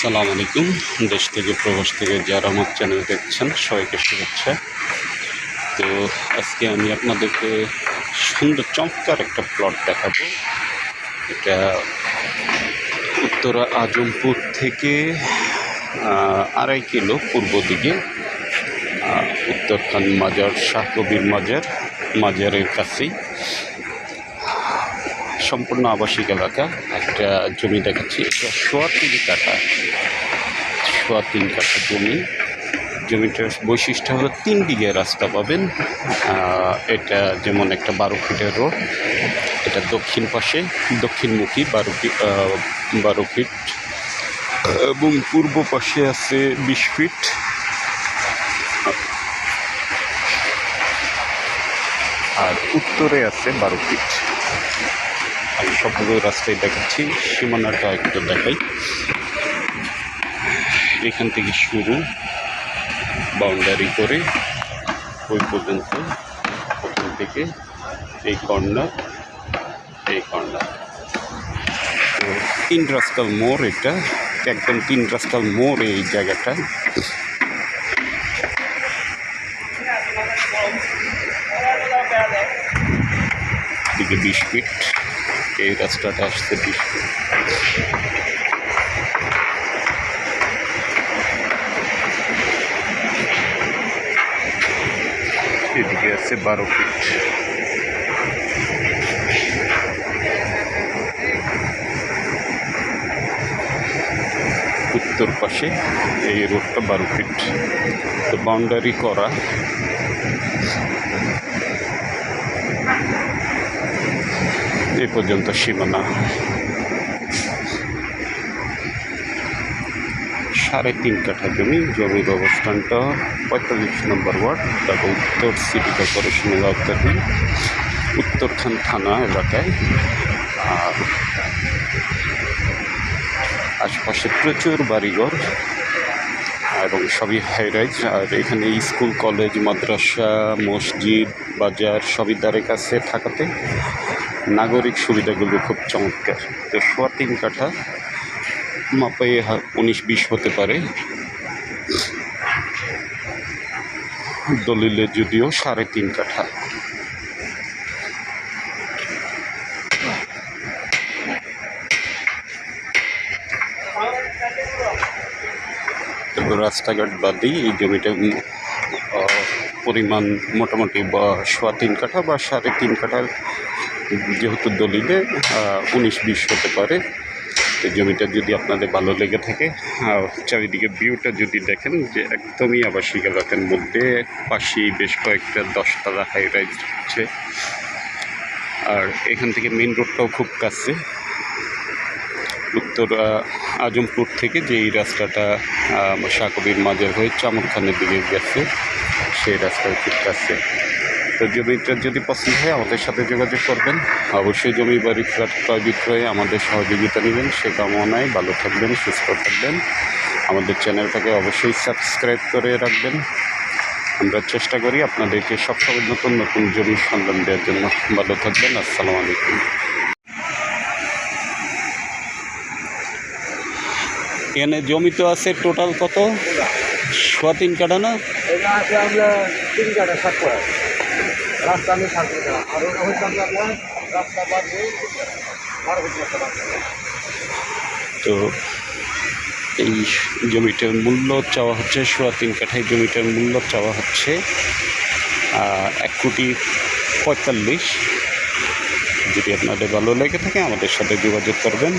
আসসালামু আলাইকুম। দেশ থেকে, প্রবাস থেকে যারা আমার চ্যানেল দেখছেন, সবাইকে শুভেচ্ছা। তো আজকে আমি আপনাদেরকে সুন্দর, চমৎকার একটা প্লট দেখাবো। এটা উত্তরা আজমপুর থেকে আড়াই কিলো পূর্ব দিকে উত্তরখান মাজার, শাহ কবির মাজার, মাজারের কাছেই। সম্পূর্ণ আবাসিক এলাকা। একটা জমি দেখাচ্ছি, এটা সোয়া তিন কাঠা। সোয়া তিন কাঠা জমি। জমিটার বৈশিষ্ট্য হলো তিন দিকে রাস্তা পাবেন। এটা যেমন একটা বারো ফিটের রোড, এটা দক্ষিণ পাশে, দক্ষিণমুখী বারো ফিট বারো ফিট। এবং পূর্ব পাশে আছে বিশ ফিট। আর উত্তরে আছে বারো ফিট। আমি সবগুলো রাস্তায় দেখাচ্ছি। সীমানাটা একটু দেখাই। এখান থেকে শুরু বাউন্ডারি করে ওই পর্যন্ত ওখান থেকে এই কর্নার এই কর্নার তো তিন রাস্তার মোড় এটা, একদম তিন রাস্তার মোড় এই জায়গাটা। ফিট এই রাস্তাটা আসছে বিশ ফিট এদিকে আছে বারো ফিট উত্তর পাশে এই রোডটা বারো ফিট তো বাউন্ডারি করা। এই পর্যন্ত সীমানা। সাড়ে তিন কাঠা জমি, জমির অবস্থানটা পঁয়তাল্লিশ নম্বর ওয়ার্ড তারপর উত্তর সিটি কর্পোরেশনের আওতাধীন, উত্তরখান থানা এলাকায়। আর আশপাশে প্রচুর বাড়িঘর, এবং সবই হাইরাইজ আর এখানে স্কুল, কলেজ, মাদ্রাসা, মসজিদ, বাজার সবই দ্বারে কাছে থাকাতে নাগরিক সুবিধাগুলো খুব চমৎকার। তো সোয়া তিন কাঠা, মাপে উনিশ বিশ হতে পারে। দলিলে যদিও সাড়ে তিন কাঠা। রাস্তাঘাট বাদেই এই জমিটা পরিমাণ মোটামুটি বা সোয়া তিন কাঠা বা সাড়ে তিন কাঠার যেহেতু দলিলে উনিশ বিশ হতে পারে। জমিটা যদি আপনাদের ভালো লেগে থাকে আর চারিদিকে ভিউটা যদি দেখেন যে একদমই আবাসিক এলাকার মধ্যে পাশেই বেশ কয়েকটা দশতলা হাই রাইজ হচ্ছে আর এখান থেকে মেন রোডটাও খুব কাছে। উত্তর আজমপুর থেকে যে এই রাস্তাটা শাকবির মাজার হয়ে চামরখানের দিকে গেছে, সেই রাস্তার ঠিক কাছে তো জমিটা যদি পছন্দ হয়, আমাদের সাথে যোগাযোগ করবেন। অবশ্যই জমি বাড়ি ফ্ল্যাট ক্রয় বিক্রয়ে আমাদের সহযোগিতা নেবেন। সে কামনায় ভালো থাকবেন, সুস্থ থাকবেন। আমাদের চ্যানেলটাকে অবশ্যই সাবস্ক্রাইব করে রাখবেন। আমরা চেষ্টা করি আপনাদেরকে সবসময় নতুন নতুন জমির সন্ধান দেওয়ার জন্য। ভালো থাকবেন, আসসালামু আলাইকুম। এখানে জমি তো আছে টোটাল কত? সোয়া তিন কাটা না। তো এই জমিটার মূল্য চাওয়া হচ্ছে সোয়া তিন কাঠায় জমিটার মূল্য চাওয়া হচ্ছে এক কোটি পঁয়তাল্লিশ। যদি আপনাদের ভালো লেগে থাকে আমাদের সাথে যোগাযোগ করবেন।